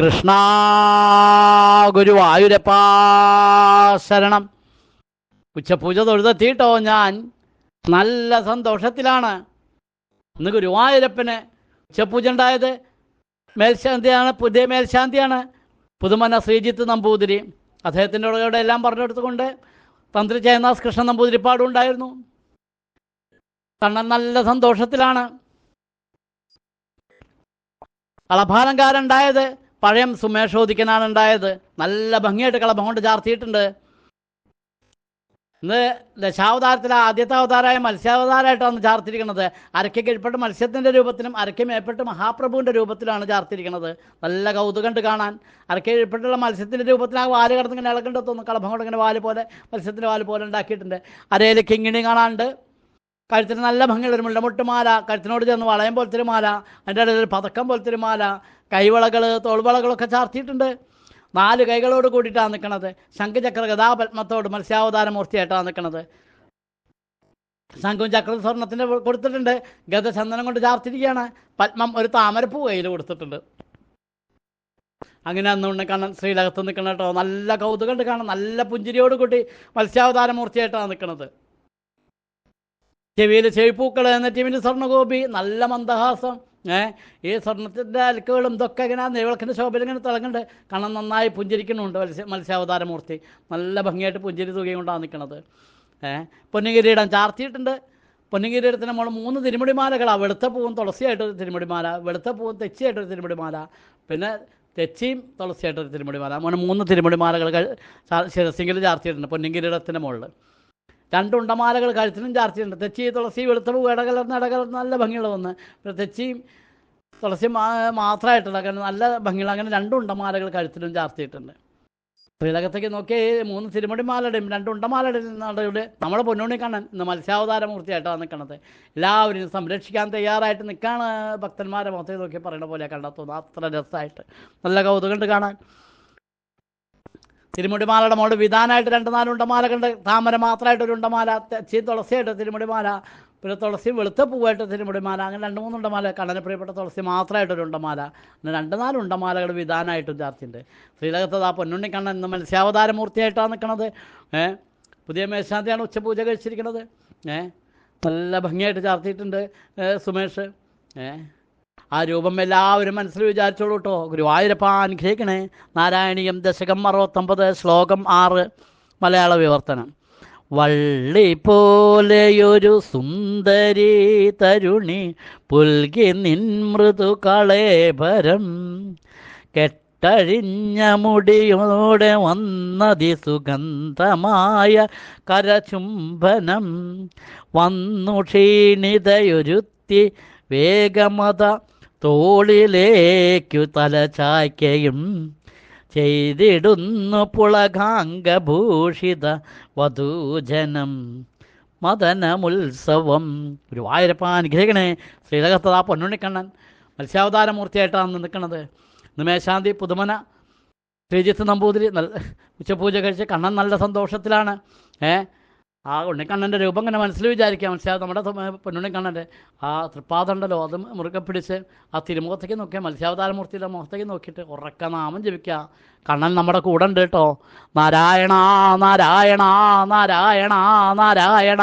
കൃഷ്ണ ഗുരുവായൂരപ്പാ ശരണം. ഉച്ചപൂജ തൊഴുതെത്തിയിട്ടോ ഞാൻ. നല്ല സന്തോഷത്തിലാണ്. ഇന്ന് ഗുരുവായൂരപ്പന് ഉച്ചപൂജ ഉണ്ടായത് മേൽശാന്തിയാണ് പുതിയ മേൽശാന്തിയാണ്. പുതുമന ശ്രീജിത്ത് നമ്പൂതിരി. അദ്ദേഹത്തിന്റെ കൂടെ എല്ലാം പറഞ്ഞെടുത്തുകൊണ്ട് തന്ത്രി ജയനാഥ് കൃഷ്ണൻ നമ്പൂതിരിപ്പാടും ഉണ്ടായിരുന്നു കണ്ണൻ നല്ല സന്തോഷത്തിലാണ്. കളഭാലങ്കാരുണ്ടായത് പഴയം സുമേഷോദിക്കനാണ് ഉണ്ടായത് നല്ല ഭംഗിയായിട്ട് കളഭം കൊണ്ട് ചാർത്തിയിട്ടുണ്ട്. ഇന്ന് ദശാവതാരത്തിലെ ആദ്യത്തെ അവതാരമായ മത്സ്യാവതാരമായിട്ടാണ് ചാർത്തിരിക്കുന്നത് അരയ്ക്ക് കീഴ്പ്പെട്ട് മത്സ്യത്തിന്റെ രൂപത്തിലും അരയ്ക്ക് മേപ്പെട്ട് മഹാപ്രഭുവിന്റെ രൂപത്തിലാണ് ചാർത്തിരിക്കുന്നത് നല്ല കൗതുകണ്ട് കാണാൻ. അരയ്ക്ക് കീഴ്പ്പെട്ടുള്ള മത്സ്യത്തിന്റെ രൂപത്തിൽ ആ വാൽ കിടന്നിങ്ങനെ ഇളകണ്ടെത്തുന്നു കളഭം കൊണ്ട് ഇങ്ങനെ വാൽ പോലെ മത്സ്യത്തിന്റെ വാൽ പോലെ ഉണ്ടാക്കിയിട്ടുണ്ട്. അരയിൽ കിങ്ങിണി കാണാനുണ്ട്. കഴുത്തിന് നല്ല ഭംഗിയുള്ള ഒരു മുണ്ടമുട്ടുമാല കഴുത്തിനോട് ചേർന്ന് വളയം പോലത്തെ ഒരു മാല അതിന്റെ ഇടയിൽ ഒരു പതക്കം പോലത്തെ ഒരു മാല കൈവളകൾ തോൾവളകളൊക്കെ ചാർത്തിയിട്ടുണ്ട്. നാല് കൈകളോട് കൂടിയിട്ടാണ് നിൽക്കുന്നത് ശംഖുചക്ര ഗതാപത്മത്തോട് മത്സ്യാവതാര മൂർത്തിയായിട്ടാണ് നിൽക്കുന്നത് ശംഖും ചക്ര സ്വർണത്തിന്റെ കൊടുത്തിട്ടുണ്ട്. ഗതചന്ദനം കൊണ്ട് ചാർത്തിരിക്കുകയാണ്. പത്മം ഒരു താമരപ്പൂ കയ്യിൽ കൊടുത്തിട്ടുണ്ട്. അങ്ങനെ അന്നുകൊണ്ട് കാണാൻ ശ്രീലകത്ത് നിൽക്കണം കേട്ടോ. നല്ല കൗതുകം കാണാൻ നല്ല പുഞ്ചിരിയോട് കൂട്ടി മത്സ്യാവതാര മൂർത്തിയായിട്ടാണ് നിൽക്കുന്നത് ചെവിയിൽ ചെവിപ്പൂക്കൾ എന്ന ടീമിന് സ്വർണഗോപി. നല്ല മന്ദഹാസം. ഏഹ് ഈ സ്വർണത്തിന്റെ അലക്കുകളും ഇതൊക്കെ ഇങ്ങനെ നെയ്വിളക്കിന്റെ ശോഭയിൽ ഇങ്ങനെ തിളങ്ങുന്നുണ്ട് കണ്ണം നന്നായി പുഞ്ചിരിക്കുന്നുണ്ട് മത്സ്യ മത്സ്യാവതാരമൂർത്തി. നല്ല ഭംഗിയായിട്ട് പുഞ്ചിരി തുകയും കൊണ്ടാണ് നിൽക്കുന്നത് ഏഹ് പൊന്നുകിരീടം ചാർത്തിയിട്ടുണ്ട്. പൊന്നുകിരീടത്തിന് നമ്മൾ മൂന്ന് തിരുമുടിമാലകളാണ് വെളുത്ത പൂവും തുളസിയായിട്ടൊരു തിരുമുടിമാല വെളുത്ത പൂവും തെച്ചിയായിട്ടൊരു തിരുമുടിമാല പിന്നെ തെച്ചിയും തുളസിയായിട്ടൊരു തിരുമുടിമാല. അങ്ങനെ മൂന്ന് തിരുമുടിമാലകൾ ശിരസിങ്കിൽ ചാർത്തിയിട്ടുണ്ട് പൊന്നുകിരീടത്തിന്റെ മുകളിൽ. രണ്ട് ഉണ്ടമാലകൾ കഴുത്തിനും ചാർച്ചയുണ്ട് തെച്ചി തുളസി വെളുത്തളവ് ഇടകലർന്ന് ഇടകലർന്ന് നല്ല ഭംഗിയുള്ള ഒന്ന്. പിന്നെ തെച്ചിയും തുളസി മാത്രമായിട്ടുള്ള കാരണം നല്ല ഭംഗിയുള്ള അങ്ങനെ രണ്ട് ഉണ്ടമാലകൾ കഴുത്തിലും ചാർത്തിയിട്ടുണ്ട്. ശ്രീലകത്തേക്ക് നോക്കിയാൽ മൂന്ന് തിരുമുടിമാലയുടെയും രണ്ട് ഉണ്ടമാലയുടെയും നടയുടെ നമ്മുടെ പൊന്നോണി കണ്ണൻ ഇന്ന് മത്സ്യാവതാരമൂർത്തിയായിട്ടാണ് നിൽക്കുന്നത്. എല്ലാവരും സംരക്ഷിക്കാൻ തയ്യാറായിട്ട് നിൽക്കാണ് ഭക്തന്മാരെ മൊത്തം നോക്കി പറയുന്ന പോലെ കണ്ടെത്തുന്നത് അത്ര രസമായിട്ട്. നല്ല കൗതുകണ്ട് കാണാൻ. തിരുമുടിമാലയുടെ മോൾ വിധാനമായിട്ട് രണ്ട് നാല് ഉണ്ടമാല കണ്ട് താമര മാത്രമായിട്ട് ഒരു ഉണ്ടമാല ചീ തുളസിയായിട്ട് തിരുമുടിമാല പിന്നെ തുളസി വെളുത്ത പൂവായിട്ട് തിരുമുടിമാല അങ്ങനെ രണ്ട് മൂന്ന് ഉണ്ടമാല കണ്ണന് പ്രിയപ്പെട്ട തുളസി മാത്രമായിട്ടൊരു ഉണ്ടമാല അങ്ങനെ രണ്ട് നാല് ഉണ്ടമാലകൾ വിധാനമായിട്ടും ചാർത്തിയുണ്ട് ശ്രീലകത്ത് ആ പൊന്നുണ്ണി കണ്ണൻ ഇന്ന് മത്സ്യാവതാര മൂർത്തിയായിട്ടാണ് നിൽക്കുന്നത് ഏ? പുതിയ മേശാന്തിയാണ് ഉച്ചപൂജ കഴിച്ചിരിക്കുന്നത് ഏഹ് നല്ല ഭംഗിയായിട്ട് ചാർത്തിയിട്ടുണ്ട് സുമേഷ്. ഏ? ആ രൂപം എല്ലാവരും മനസ്സിൽ വിചാരിച്ചോളൂ കേട്ടോ ഗുരുവായൂരപ്പ അനുഗ്രഹിക്കണേ. നാരായണീയം ദശകം അറുപത്തൊമ്പത് ശ്ലോകം ആറ് മലയാള വിവർത്തനം. വള്ളി പോലെയൊരു സുന്ദരി തരുണി പുൽകി നിൻ മൃദു കളേഭരം കെട്ടഴിഞ്ഞ മുടിയോടെ വന്നതി സുഗന്ധമായ കരചുംബനം. വന്നു ക്ഷീണിതയൊരുത്തി വേഗമത തോളിലേക്കു തലചായ്ക്കയും ചെയ്തിടുന്നു പുളകാംഗഭൂഷിത വധൂജനം. മദനമുത്സവം. ഗുരുവായൂരപ്പ അനുഗ്രഹിക്കണേ. ശ്രീലകത്തത പൊന്നുണ്ണിക്കണ്ണൻ മത്സ്യാവതാരമൂർത്തിയായിട്ടാണ് നിൽക്കുന്നത്. ഇന്ന് മേശാന്തി പുതുമന ശ്രീജിത്ത് നമ്പൂതിരി നല്ല ഉച്ചപൂജ കഴിച്ച് കണ്ണൻ നല്ല സന്തോഷത്തിലാണ്. ഏ ആ ഉണ്ണിക്കണ്ണന്റെ രൂപം ഇങ്ങനെ മനസ്സിൽ വിചാരിക്കാം. മനസ്സിലാവും നമ്മുടെ പൊന്നുണ്ണിക്കണ്ണന്റെ ആ തൃപ്പാദം ഉണ്ടല്ലോ അത് മുറുകെ പിടിച്ച് ആ തിരുമുഖത്തേക്ക് നോക്കിയാൽ മത്സ്യാവതാരമൂർത്തിയുടെ മുഖത്തേക്ക് നോക്കിയിട്ട് ഉറക്ക നാമം ജപിക്കുക കണ്ണൻ നമ്മുടെ കൂടെ ഉണ്ട് കേട്ടോ. നാരായണ നാരായണ നാരായണ നാരായണ.